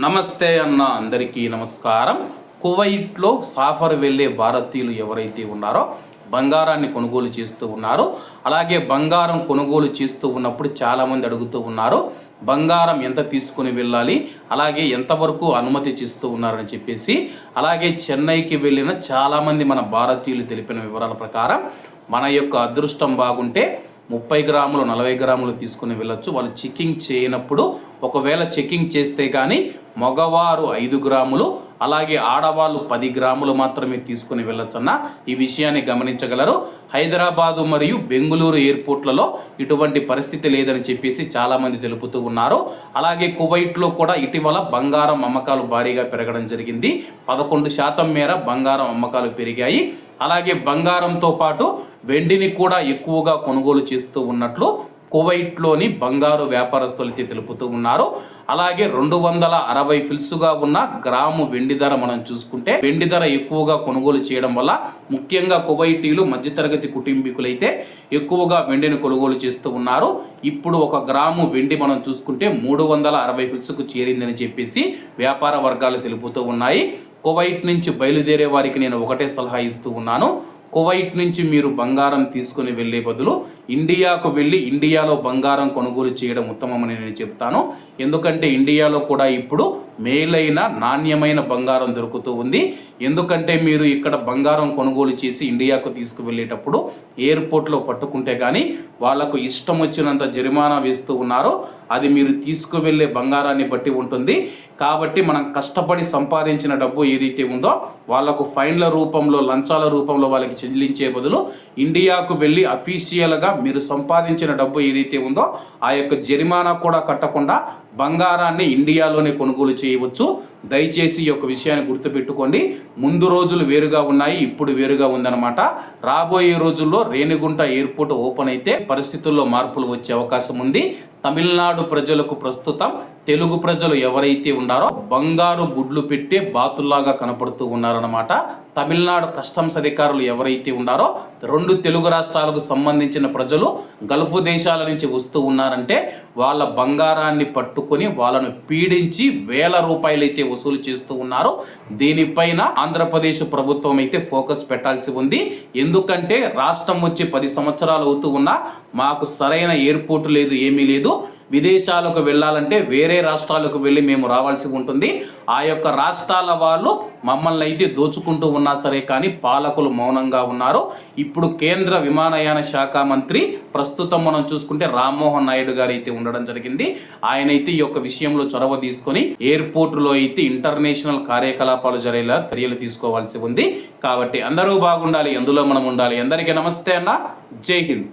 నమస్తే అన్న అందరికీ నమస్కారం. కువైట్లో సాఫర్ వెళ్ళే భారతీయులు ఎవరైతే ఉన్నారో బంగారాన్ని కొనుగోలు చేస్తూ ఉన్నారు. అలాగే బంగారం కొనుగోలు చేస్తూ ఉన్నప్పుడు చాలామంది అడుగుతూ ఉన్నారు బంగారం ఎంత తీసుకుని వెళ్ళాలి అలాగే ఎంతవరకు అనుమతి చేస్తూ ఉన్నారని చెప్పేసి. అలాగే చెన్నైకి వెళ్ళిన చాలామంది మన భారతీయులు తెలిపిన వివరాల ప్రకారం మన యొక్క అదృష్టం బాగుంటే ముప్పై గ్రాములు నలభై గ్రాములు తీసుకుని వెళ్ళొచ్చు. వాళ్ళు చెకింగ్ చేయనప్పుడు ఒకవేళ చెకింగ్ చేస్తే కానీ మగవారు ఐదు గ్రాములు అలాగే ఆడవాళ్ళు పది గ్రాములు మాత్రమే తీసుకుని వెళ్ళొచ్చన్న ఈ విషయాన్ని గమనించగలరు. హైదరాబాదు మరియు బెంగళూరు ఎయిర్పోర్ట్లలో ఇటువంటి పరిస్థితి లేదని చెప్పేసి చాలామంది తెలుపుతూ ఉన్నారు. అలాగే కువైట్లో కూడా ఇటీవల బంగారం అమ్మకాలు భారీగా పెరగడం జరిగింది. పదకొండు శాతం మేర బంగారం అమ్మకాలు పెరిగాయి. అలాగే బంగారంతో పాటు వెండిని కూడా ఎక్కువగా కొనుగోలు చేస్తూ ఉన్నట్లు కువైట్లోని బంగారు వ్యాపారస్తులకి తెలుపుతూ ఉన్నారు. అలాగే రెండు వందల అరవై ఫిల్సుగా ఉన్న గ్రాము వెండి ధర మనం చూసుకుంటే వెండి ధర ఎక్కువగా కొనుగోలు చేయడం వల్ల ముఖ్యంగా కువైటీలు మధ్యతరగతి కుటుంబీకులైతే ఎక్కువగా వెండిని కొనుగోలు చేస్తూ ఉన్నారు. ఇప్పుడు ఒక గ్రాము వెండి మనం చూసుకుంటే మూడు వందల అరవై ఫిల్స్కు చేరిందని చెప్పేసి వ్యాపార వర్గాలు తెలుపుతూ ఉన్నాయి. కువైట్ నుంచి బయలుదేరే వారికి నేను ఒకటే సలహా ఇస్తూ ఉన్నాను. కువైట్ నుంచి మీరు బంగారం తీసుకుని వెళ్ళే బదులు ఇండియాకు వెళ్ళి ఇండియాలో బంగారం కొనుగోలు చేయడం ఉత్తమమని నేను చెప్తాను. ఎందుకంటే ఇండియాలో కూడా ఇప్పుడు మేలైన నాణ్యమైన బంగారం దొరుకుతూ ఉంది. ఎందుకంటే మీరు ఇక్కడ బంగారం కొనుగోలు చేసి ఇండియాకు తీసుకువెళ్ళేటప్పుడు ఎయిర్పోర్ట్లో పట్టుకుంటే కానీ వాళ్ళకు ఇష్టం వచ్చినంత జరిమానా వేస్తూ ఉన్నారు. అది మీరు తీసుకువెళ్ళే బంగారాన్ని బట్టి ఉంటుంది. కాబట్టి మనం కష్టపడి సంపాదించిన డబ్బు ఏదైతే ఉందో వాళ్ళకు ఫైన్ల రూపంలో లంచాల రూపంలో వాళ్ళకి చెల్లించే బదులు ఇండియాకు వెళ్ళి అఫీషియల్గా మీరు సంపాదించిన డబ్బు ఏదైతే ఉందో ఆ యొక్క జరిమానా కూడా కట్టకుండా బంగారాన్ని ఇండియాలోనే కొనుగోలు చేయవచ్చు. దయచేసి ఈ యొక్క విషయాన్ని గుర్తుపెట్టుకోండి. ముందు రోజులు వేరుగా ఉన్నాయి ఇప్పుడు వేరుగా ఉందన్నమాట. రాబోయే రోజుల్లో రేణిగుంట ఎయిర్పోర్ట్ ఓపెన్ అయితే పరిస్థితుల్లో మార్పులు వచ్చే అవకాశం ఉంది. తమిళనాడు ప్రజలకు ప్రస్తుతం తెలుగు ప్రజలు ఎవరైతే ఉన్నారో బంగారు గుడ్లు పెట్టే బాతుల్లాగా కనపడుతూ ఉన్నారన్నమాట. తమిళనాడు కస్టమ్స్ అధికారులు ఎవరైతే ఉన్నారో రెండు తెలుగు రాష్ట్రాలకు సంబంధించిన ప్రజలు గల్ఫ్ దేశాల నుంచి వస్తూ ఉన్నారంటే వాళ్ళ బంగారాన్ని పట్టుకొని వాళ్ళను పీడించి వేల రూపాయలు అయితే వసూలు చేస్తూ ఉన్నారు దీనిపైన ఆంధ్రప్రదేశ్ ప్రభుత్వం అయితే ఫోకస్ పెట్టాల్సి ఉంది. ఎందుకంటే రాష్ట్రం వచ్చి పది సంవత్సరాలు అవుతూ ఉన్నా మాకు సరైన ఎయిర్పోర్ట్ లేదు ఏమీ లేదు. విదేశాలకు వెళ్ళాలంటే వేరే రాష్ట్రాలకు వెళ్ళి మేము రావాల్సి ఉంటుంది. ఆ యొక్క రాష్ట్రాల వాళ్ళు మమ్మల్ని అయితే దోచుకుంటూ ఉన్నా సరే కానీ పాలకులు మౌనంగా ఉన్నారు. ఇప్పుడు కేంద్ర విమానయాన శాఖ మంత్రి ప్రస్తుతం మనం చూసుకుంటే రామ్మోహన్ నాయుడు గారు అయితే ఉండడం జరిగింది. ఆయన అయితే ఈ యొక్క విషయంలో చొరవ తీసుకొని ఎయిర్పోర్ట్లో అయితే ఇంటర్నేషనల్ కార్యకలాపాలు జరిగేలా చర్యలు తీసుకోవాల్సి ఉంది. కాబట్టి అందరూ బాగుండాలి ఎందులో మనం ఉండాలి. అందరికీ నమస్తే అన్న. జై హింద్.